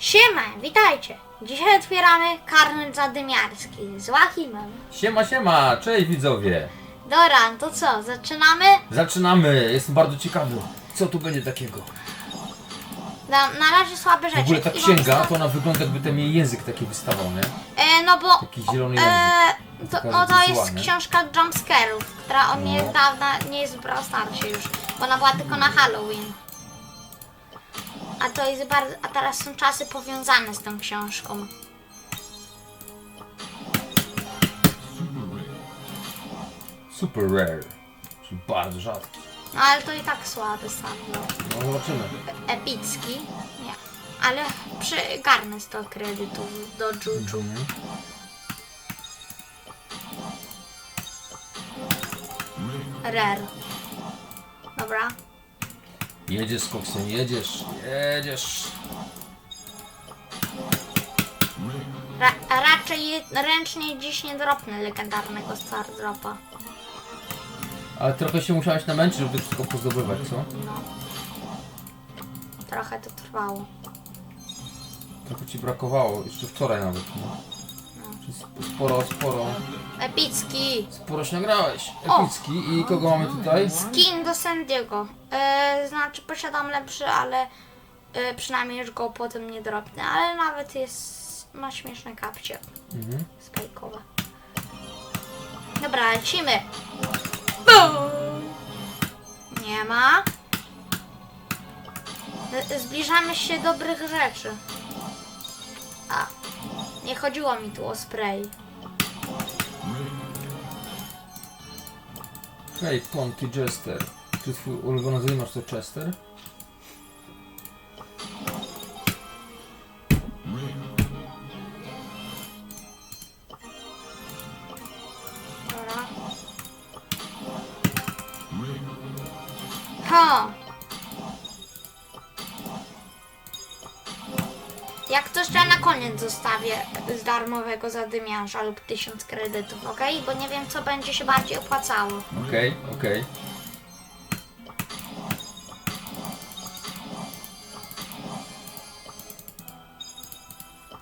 Siema, witajcie! Dzisiaj otwieramy karnet zadymiarski z Łachimem. Siema, siema, cześć widzowie. Dobra, to co, zaczynamy? Zaczynamy, jestem bardzo ciekawy, co tu będzie takiego. Na, na razie słabe W rzeczy. ogóle ta I księga, to ona wygląda jakby ten jej język taki wystawał, nie? E, no bo... Taki zielony język. E, to, Taka no to jest książka jumpscare'ów, która od No. niedawna nie jest w Brawl Starsie już, bo ona była tylko na Halloween. A to jest bardzo... A teraz są czasy powiązane z tą książką. Super rare, czyli bardzo rzadki. No ale to i tak słaby sam, no. No zobaczymy. epicki. Nie. Ale przygarnę 100 kredytów do Juju. Mhm. Rare. Dobra. Jedziesz koksem, jedziesz, jedziesz. Ra raczej ręcznie dziś nie dropnę legendarnego Star Dropa. Ale trochę się musiałeś namęczyć, żeby wszystko pozdobywać, co? No. Trochę to trwało. Trochę ci brakowało, jeszcze wczoraj nawet, no. Sporo, sporo, Epicki. sporo się nagrałeś. O! Epicki i kogo mamy tutaj? Skin do Sandiego. E, znaczy posiadam lepszy, ale e, przynajmniej już go potem nie dropnę. Ale nawet jest... ma śmieszne kapcie. Mhm. Skajkowe. Dobra, lecimy. Bum! Nie ma. Z- Zbliżamy się do dobrych rzeczy. Nie chodziło mi tu o spray. Hej, Ponty Jester. Czy twój ulubiony zadymiarz to Chester? Jak coś to ja na koniec zostawię z darmowego zadymiarza lub 1000 kredytów, ok? Bo nie wiem co będzie się bardziej opłacało. Okej, okej.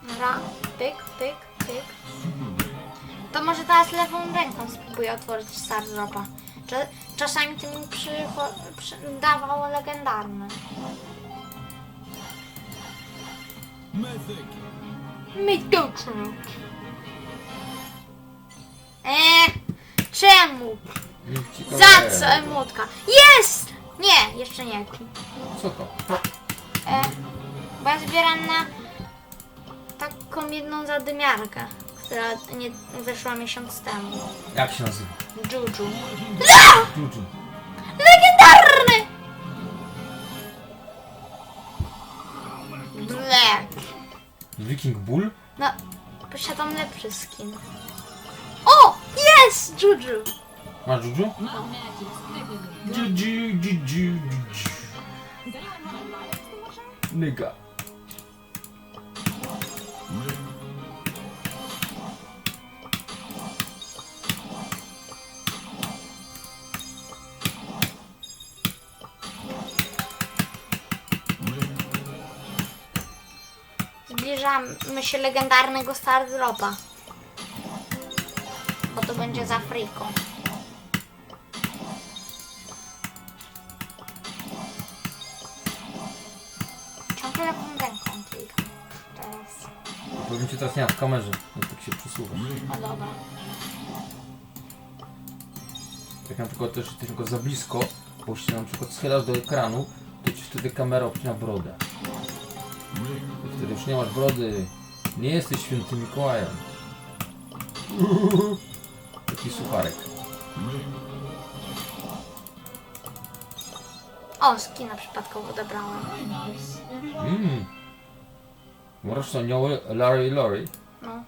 Dobra, pyk, pyk, pyk. To może teraz lewą ręką spróbuję otworzyć Star Dropa. Cze- Czasami to mi przycho- przy- dawało legendarne. Mythic. Eee, czemu? Za co emotka? Jest! Nie, jeszcze nie. Co to? E, bo ja zbieram na taką jedną zadymiarkę, która nie wyszła miesiąc temu. Jak się nazywa? Juju. Juju. Wiking Bull? No, posiadam lepszy skin. O! Jest! Juju! Masz Juju? Juju, Juju, Juju. Nyga. Zbliżamy się legendarnego Star Dropa. Bo to będzie za friką. Ciągle lewą ręką klikam. Teraz. Powiem ci teraz nie ma w kamerze, jak tak się przesuwa. No dobra. Jak na przykład też jesteś tylko za blisko, bo się na przykład schylasz do ekranu, to ci wtedy kamera obcina brodę. Wtedy już nie masz brody. Nie jesteś świętym Mikołajem. Taki sucharek. O, skina przypadkowo odebrałem. Mmm. To anioły Larry Lori. No.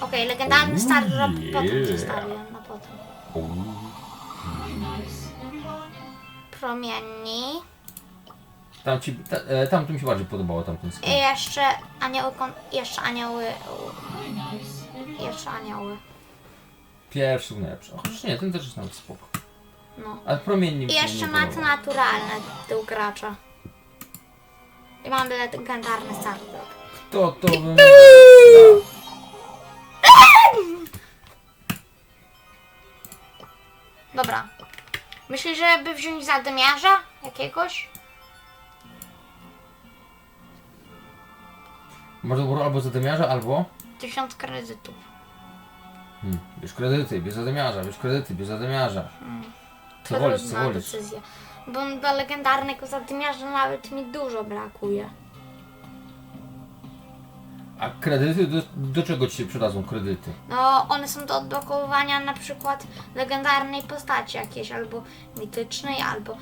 Okej, legendarny Star Drop potem yeah. na potem. Promienni. Tam, ci, ta, e, tam to mi się bardziej podobało tamten I skin. jeszcze anioły, kon- jeszcze anioły, jeszcze anioły. Pierwszy był najlepszy. Chociaż nie, ten też jest nawet spoko. No. Ale promiennik I jeszcze mat naturalny tył gracza. I mam legendarny Sardot. Kto to wymyślił? Dobra. Myślisz, żeby wziąć zadymiarza jakiegoś? Można było albo zadymiarza, albo... Tysiąc kredytów. Hmm, bierz kredyty, bierz zadymiarza, bierz kredyty, bierz zadymiarza. Co wolisz, co Trudna wolisz? decyzja. Bo do legendarnego zadymiarza nawet mi dużo brakuje. A kredyty, do, do czego ci się przydadzą kredyty? No, one są do odblokowania na przykład legendarnej postaci jakiejś, albo mitycznej, albo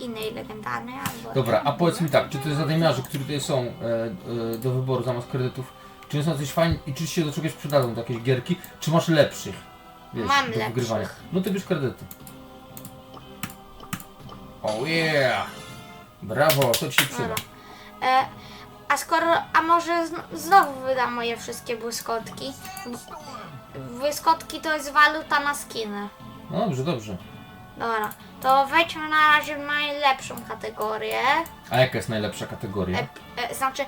innej legendarnej, albo... Dobra, a powiedz mi tak, czy te zadymiarze, które tutaj są e, e, do wyboru zamiast kredytów, czy one są coś fajne i czy się do czegoś przydadzą, do jakiejś gierki, czy masz lepszych? Wiesz, Mam do lepszych. wygrywania. No to bierz kredyty. Oh yeah! Brawo, to ci się przyda. E, a skoro, a może zn- znowu wydam moje wszystkie błyskotki? Błyskotki to jest waluta na skiny. No dobrze, dobrze. Dobra, to wejdźmy na razie w najlepszą kategorię. A jaka jest najlepsza kategoria? E, e, znaczy,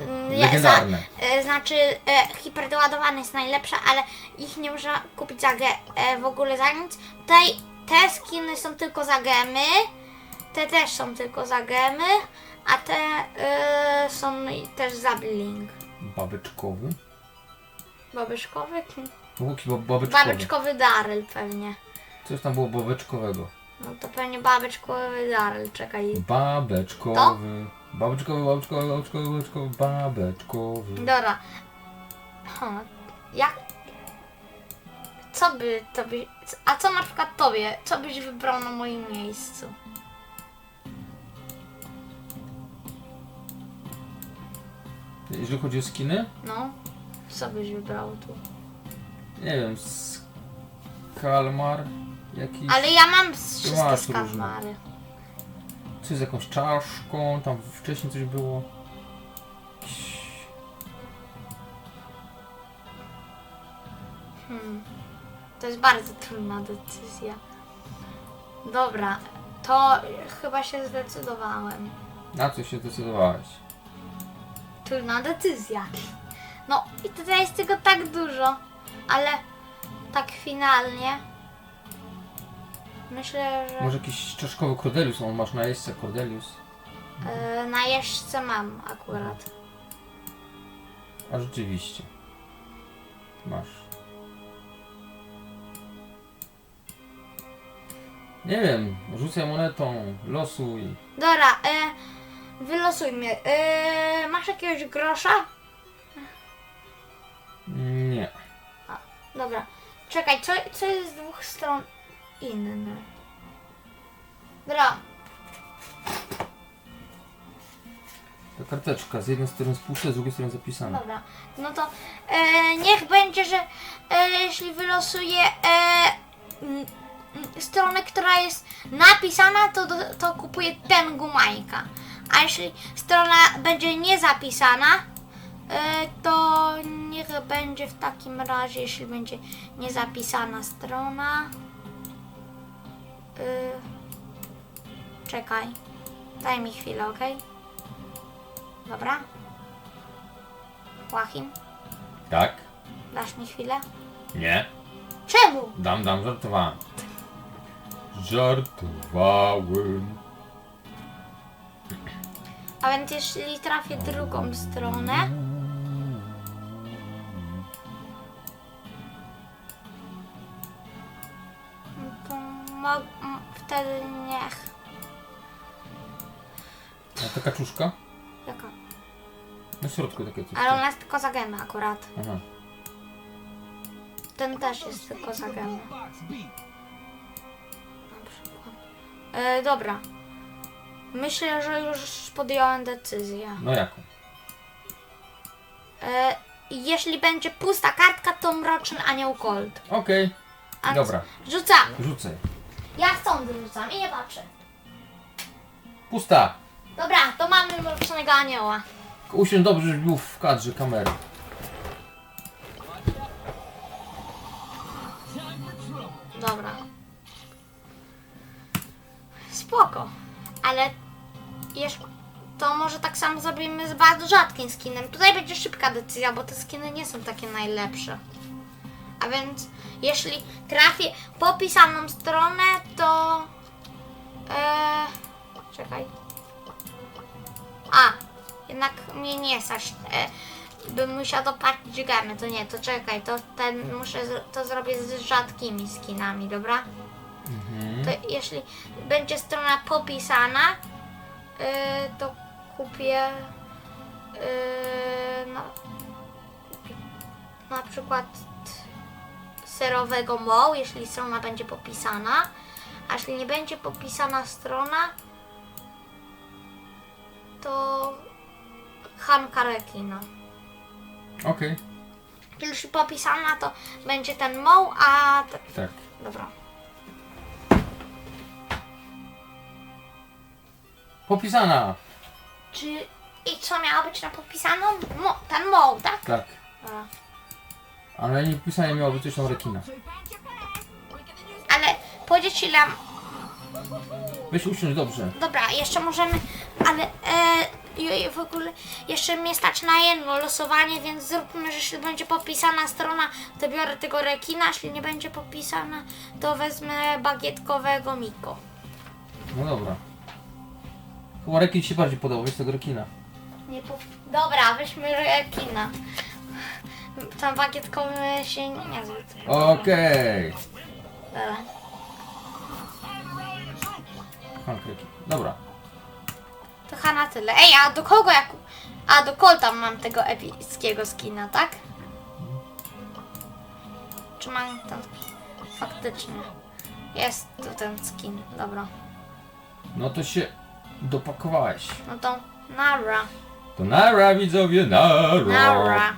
mm, Legendarne. Za, e, znaczy, e, hiperdoładowane jest najlepsza, ale ich nie można kupić za ge, e, w ogóle za nic. Tutaj te skiny są tylko za gemy, te też są tylko za gemy, a te e, są i też za bling. Babeczkowy? Babyszkowy? Łuki bo- babeczkowy. Babeczkowy Daryl pewnie. Coś tam było babeczkowego. No to pewnie babeczkowy Daryl, czekaj. Babeczkowy. Babeczkowy, babeczkowy, babeczkowy, babeczkowy, babeczkowy. Dobra. Jak... Co by tobie... A co na przykład tobie? Co byś wybrał na moim miejscu? Jeżeli chodzi o skiny, No? Co byś wybrał tu? nie wiem, Kalmar jakiś. Ale ja mam wszystkie masz różne. Coś z jakąś czaszką, tam wcześniej coś było. Jakiś- Hmm. To jest bardzo trudna decyzja. Dobra, to chyba się zdecydowałem. Na co się zdecydowałeś? Trudna decyzja. No i tutaj jest tego tak dużo, ale tak finalnie myślę, że Może jakiś czaszkowy Cordelius, on masz na jeźdźce Cordelius. e, na jeżdżce mam akurat. A rzeczywiście. Masz. Nie wiem, rzucaj monetą, losuj. Dobra, e, wylosujmy. E, masz jakiegoś grosza? Nie. Dobra, czekaj, co, co jest z dwóch stron inne? Dobra, Ta karteczka z jednej strony pusta, z drugiej strony zapisana. Dobra, no to e, niech będzie, że e, jeśli wylosuję e, m, m, stronę, która jest napisana, to, do, to kupuję ten gumajka. A jeśli strona będzie niezapisana, e, to niech będzie w takim razie, jeśli będzie niezapisana strona. E, czekaj, daj mi chwilę, ok? Dobra. Łachim, Tak? dasz mi chwilę? Nie. Czemu? Dam, dam, żartowałem. Żartowałem. A więc jeśli trafię drugą stronę, to mo- wtedy niech. A ta kaczuszka? Jaka? Na środku takie coś. Ale ona jest tylko za gemę akurat. Aha. Ten też jest tylko za. Na przykład. E, dobra. Myślę, że już podjąłem decyzję. No jaką? E, jeśli będzie pusta kartka, to mroczny anioł Gold. Okej. A Dobra, Rzucamy. rzucaj. Ja stąd rzucam i nie patrzę. Pusta. Dobra, to mamy mrocznego anioła. Usiądź dobrze, żeby był w kadrze kamery. Dobra. rzadko. Ale jeszcze to może tak samo zrobimy z bardzo rzadkim skinem. Tutaj będzie szybka decyzja, bo te skiny nie są takie najlepsze. A więc jeśli trafię po pisaną stronę, to... E, czekaj. A, jednak mnie nie stać. E, bym musiał dopłacić gemy, to nie, to czekaj, to ten muszę, to zrobię z rzadkimi skinami, dobra? Mhm. To jeśli będzie strona popisana, yy, to kupię yy, na, na przykład serowego MOł, jeśli strona będzie popisana, a jeśli nie będzie popisana strona, to Hanka Rekina. Okej, Jeśli popisana, to będzie ten MOł, a... Te, tak. dobra. Popisana! Czy i co miało być na podpisaną? Mo, ten MOł, tak? Tak. Dobra. Ale nie pisanie miało być coś tam rekina. Ale powiedzieć ile. Weź usiądź dobrze. Dobra, jeszcze możemy. Ale e, i- w ogóle jeszcze mnie stać na jedno losowanie, więc zróbmy, że jeśli będzie popisana strona, to biorę tego rekina, jeśli nie będzie popisana, to wezmę bagietkowego Miko. No dobra. Chyba rekin ci się bardziej podobał, weź tego rekina. Nie po... Dobra, weźmy rekina. Tam bagietkowy się nie zbyt. Okej. Dobra. Dobra. To chyba na tyle. Ej, a do kogo ja... ku- A, do Colta mam tego epickiego skina, tak? Czy mam ten... Faktycznie. Jest tu ten skin, dobra. No to się dopakowałeś. No to nara. To nara widzowie, nara! Nara.